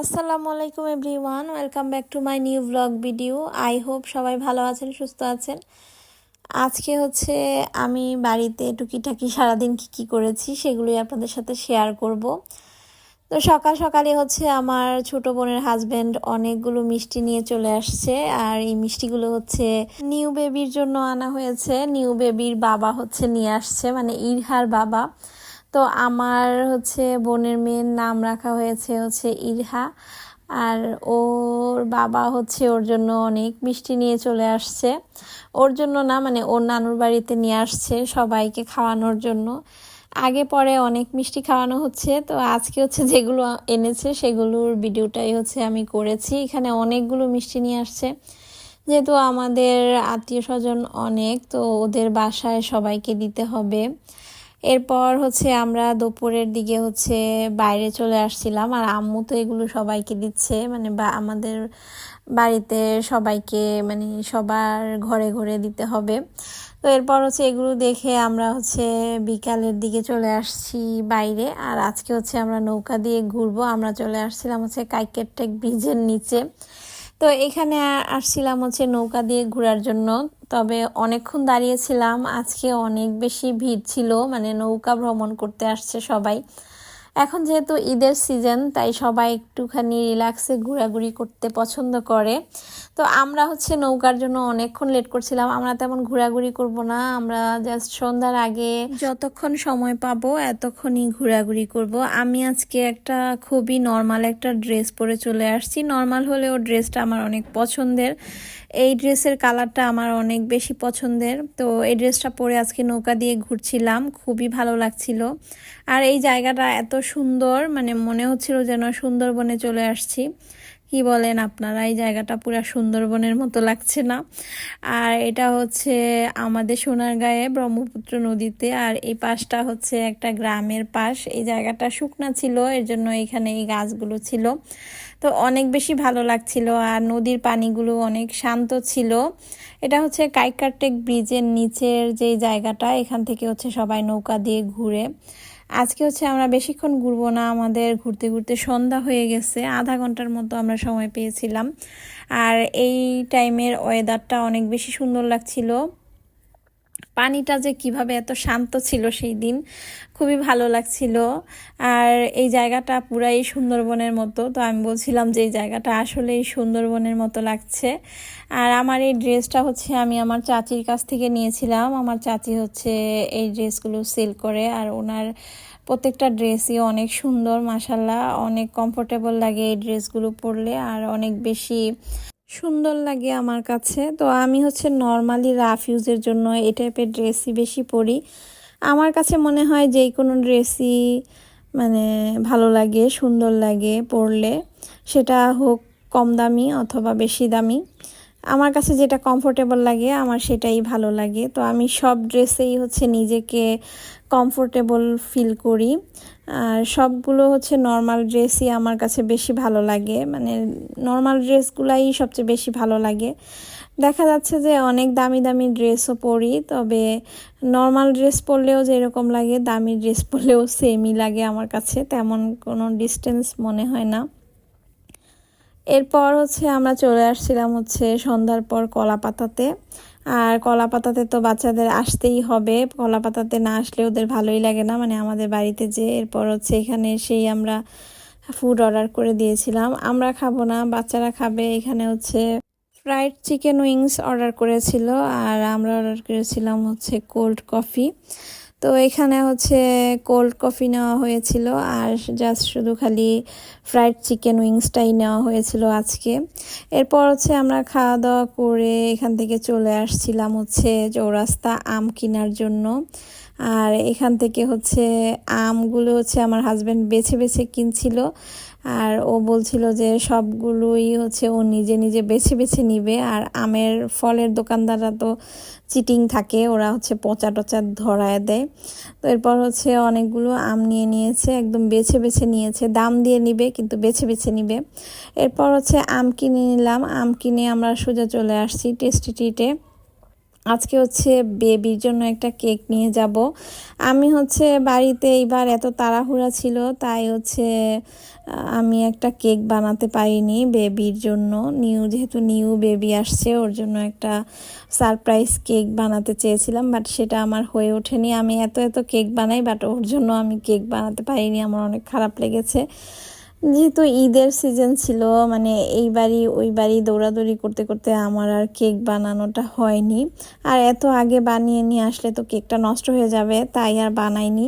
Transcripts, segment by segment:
আসসালামু আলাইকুম everyone, welcome back to my new vlog video. I hope সবাই ভালো আছেন, সুস্থ আছেন। আজকে হচ্ছে আমি বাড়িতে টুকিটাকি সারাদিন কী কী করেছি সেগুলোই আপনাদের সাথে শেয়ার করব। তো সকাল সকালে হচ্ছে আমার ছোট বোনের হাজব্যান্ড অনেকগুলো মিষ্টি নিয়ে চলে আসছে, আর এই মিষ্টিগুলো হচ্ছে নিউ বেবির জন্য আনা হয়েছে। নিউ বেবির বাবা হচ্ছে নিয়ে আসছে মানে ইরহার বাবা। তো আমার হচ্ছে বোনের মেয়ের নাম রাখা হয়েছে হচ্ছে ইরহা আর ওর বাবা হচ্ছে ওর জন্য অনেক মিষ্টি নিয়ে চলে আসছে। ওর জন্য না মানে ওর নানুর বাড়িতে নিয়ে আসছে সবাইকে খাওয়ানোর জন্য। আগে পরে অনেক মিষ্টি খাওয়ানো হচ্ছে, তো আজকে হচ্ছে যেগুলো এনেছে সেগুলোর ভিডিওটাই হচ্ছে আমি করেছি। এখানে অনেকগুলো মিষ্টি নিয়ে আসছে। যেহেতু আমাদের আত্মীয় স্বজন অনেক, তো ওদের বাসায় সবাইকে দিতে হবে। এরপর হচ্ছে আমরা দুপুরের দিকে হচ্ছে বাইরে চলে আসছিলাম আর আম্মু তো এগুলো সবাইকে দিচ্ছে মানে বা আমাদের বাড়িতে সবাইকে মানে সবার ঘরে ঘরে দিতে হবে। তো এরপর হচ্ছে এগুলো দেখে আমরা হচ্ছে বিকালের দিকে চলে আসছি বাইরে আর আজকে হচ্ছে আমরা নৌকা দিয়ে ঘুরবো। আমরা চলে আসছিলাম হচ্ছে কাইকের টেক ব্রিজের নিচে। তো এখানে আসছিলাম হচ্ছে নৌকা দিয়ে ঘোরার জন্য। তবে অনেকক্ষণ দাঁড়িয়েছিলাম। আজকে অনেক বেশি ভিড় ছিল। মানে নৌকা ভ্রমণ করতে আসছে সবাই। এখন যেহেতু ঈদের সিজন তাই সবাই একটুখানি রিল্যাক্সে ঘোরাঘুরি করতে পছন্দ করে। তো আমরা হচ্ছে নৌকার জন্য অনেকক্ষণ লেট করছিলাম, আমরা তেমন ঘোরাঘুরি করব না, আমরা জাস্ট সন্ধ্যার আগে যতক্ষণ সময় পাবো, এতক্ষণই ঘোরাঘুরি করব। আমি আজকে একটা খুবই নর্মাল একটা ড্রেস পরে চলে আসছি। নর্মাল হলেও ড্রেসটা আমার অনেক পছন্দের। এই ড্রেসের কালারটা আমার অনেক বেশি পছন্দের। তো এই ড্রেসটা পরে আজকে নৌকা দিয়ে ঘুরছিলাম, খুবই ভালো লাগছিল। আর এই জায়গাটা এত সুন্দর মানে মনে হচ্ছিল যেন সুন্দরবনে চলে আসছি। কি বলেন আপনারা, এই জায়গাটা পুরো সুন্দরবনের মতো লাগছে না। আর এটা হচ্ছে আমাদের সোনারগাঁয়ে ব্রহ্মপুত্র নদীতে, আর এই পাশটা হচ্ছে একটা গ্রামের পাশ। এই জায়গাটা শুকনা ছিল, এর জন্য এখানে এই গাছগুলো ছিল। তো অনেক বেশি ভালো লাগছিল, আর নদীর পানিগুলো অনেক শান্ত ছিল। এটা হচ্ছে কাইকারটেক ব্রিজের নিচের যে জায়গাটা, এখান থেকে হচ্ছে সবাই নৌকা দিয়ে ঘুরে। আজকে হচ্ছে আমরা বেশিক্ষণ ঘুরবো না, আমাদের ঘুরতে ঘুরতে সন্ধ্যা হয়ে গেছে, আধা ঘণ্টার মতো আমরা সময় পেয়েছিলাম। আর এই টাইমের ওয়েদারটা অনেক বেশি সুন্দর লাগছিল। পানিটা যে কীভাবে এত শান্ত ছিল সেই দিন খুবই ভালো লাগছিল। আর এই জায়গাটা পুরাই সুন্দরবনের মতো। তো আমি বলছিলাম যে এই জায়গাটা আসলেই সুন্দরবনের মতো লাগছে। আর আমার এই ড্রেসটা হচ্ছে আমি আমার চাচির কাছ থেকে নিয়েছিলাম। আমার চাচি হচ্ছে এই ড্রেসগুলো সেল করে আর ওনার প্রত্যেকটা ড্রেসই অনেক সুন্দর মাসাল্লাহ অনেক কমফোর্টেবল লাগে এই ড্রেসগুলো পরলে আর অনেক বেশি সুন্দর লাগে আমার কাছে। তো আমি হচ্ছে নর্মালি রাফ ইউজের জন্য এই টাইপের ড্রেসই বেশি পরি। আমার কাছে মনে হয় যে কোনো ড্রেসই মানে ভালো লাগে, সুন্দর লাগে পরলে। সেটা হোক কম দামি অথবা বেশি দামি। আমার কাছে যেটা কমফোর্টেবল লাগে, আমার সেটাই ভালো লাগে। তো আমি সব ড্রেসেই হচ্ছে নিজেকে কমফোর্টেবল ফিল করি। আর সবগুলো হচ্ছে নর্মাল ড্রেসই আমার কাছে বেশি ভালো লাগে। মানে নর্মাল ড্রেসগুলাই সবচেয়ে বেশি ভালো লাগে। দেখা যাচ্ছে যে অনেক দামি দামি ড্রেসও পরি, তবে নর্মাল ড্রেস পরলেও যেরকম লাগে, দামি ড্রেস পরলেও সেমই লাগে আমার কাছে। তেমন কোনো ডিস্টেন্স মনে হয় না। এরপর হচ্ছে আমরা চলে আসছিলাম হচ্ছে সন্ধ্যার পর কলা পাতাতে আর কলা পাতাতে তো বাচ্চাদের আসতেই হবে। কলা পাতাতে না আসলে ওদের ভালোই লাগে না। মানে আমাদের বাড়িতে যে এরপর হচ্ছে এখানে সেই আমরা ফুড অর্ডার করে দিয়েছিলাম। আমরা খাব না, বাচ্চারা খাবে। এখানে হচ্ছে ফ্রাইড চিকেন উইংস অর্ডার করেছিল। আর আমরা অর্ডার করেছিলাম হচ্ছে কোল্ড কফি তো এখানে হচ্ছে কোল্ড কফি নেওয়া হয়েছিল আর জাস্ট শুধু খালি ফ্রাইড চিকেন উইংসটাই নেওয়া হয়েছিল আজকে। এরপর হচ্ছে আমরা খাওয়া দাওয়া করে এখান থেকে চলে আসছিলাম হচ্ছে চৌরাস্তা আম কেনার জন্য। আর এখান থেকে হচ্ছে আমগুলো হচ্ছে আমার হাজব্যান্ড বেছে বেছে কিনছিল। আর ও বলছিল যে সবগুলোই হচ্ছে ও নিজে নিজে বেছে বেছে নিবে। আর আমের ফলের দোকানদাররা তো চিটিং থাকে, ওরা হচ্ছে পচা টচা ধরায় দেয়। তো এরপর হচ্ছে অনেকগুলো আম নিয়ে নিয়েছে, একদম বেছে বেছে নিয়েছে। দাম দিয়ে নিবে, কিন্তু বেছে বেছে নিবে। এরপর হচ্ছে আম কিনে নিলাম। আম কিনে আমরা সোজা চলে আসছি টেস্টি টিটে আজকে হচ্ছে বেবির জন্য একটা কেক নিয়ে যাব। আমি হচ্ছে বাড়িতে এইবার এত তাড়াহুড়া ছিল, তাই হচ্ছে আমি একটা কেক বানাতে পারিনি বেবির জন্য। নিউ, যেহেতু নিউ বেবি আসছে, ওর জন্য একটা সারপ্রাইজ কেক বানাতে চেয়েছিলাম, বাট সেটা আমার হয়ে ওঠেনি। আমি এত এত কেক বানাই, বাট ওর জন্য আমি কেক বানাতে পারিনি, আমার অনেক খারাপ লেগেছে। যেহেতু ঈদের সিজন ছিল মানে এই বাড়ি, ওই বাড়ি দৌড়াদৌড়ি করতে করতে আমার আর কেক বানানোটা হয়নি। আর এত আগে বানিয়ে নিয়ে আসলে তো কেকটা নষ্ট হয়ে যাবে, তাই আর বানাইনি।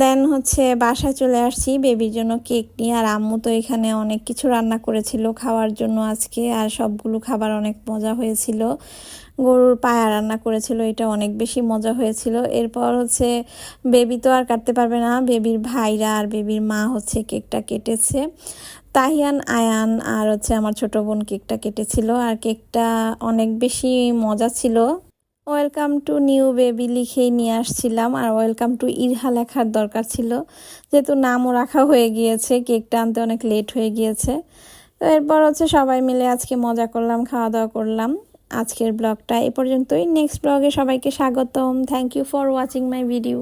দেন হচ্ছে বাসায় চলে আসছি বেবির জন্য কেক নিয়ে। আর আম্মু তো এখানে অনেক কিছু রান্না করেছিল খাওয়ার জন্য আজকে, আর সবগুলো খাবার অনেক মজা হয়েছিল। গরুর পায়া রান্না করেছিল, এটা অনেক বেশি মজা হয়েছিল। এরপর হচ্ছে বেবি তো আর কাটতে পারবে না, বেবির ভাইরা আর বেবির মা হচ্ছে কেকটা কেটেছে। তাহিয়ান, আয়ান আর হচ্ছে আমার ছোট বোন কেকটা কেটেছিল আর কেকটা অনেক বেশি মজা ছিল। ওয়েলকাম টু নিউ বেবি লিখেই নিয়ে আসছিলাম আর ওয়েলকাম টু ইরহা লেখার দরকার ছিল। যেহেতু নামও রাখা হয়ে গিয়েছে, কেকটা আনতে অনেক লেট হয়ে গিয়েছে। তো এরপর হচ্ছে সবাই মিলে আজকে মজা করলাম খাওয়া দাওয়া করলাম। আজকের ব্লগটা এ পর্যন্তই। নেক্সট ব্লগে সবাইকে স্বাগতম। Thank you for watching my video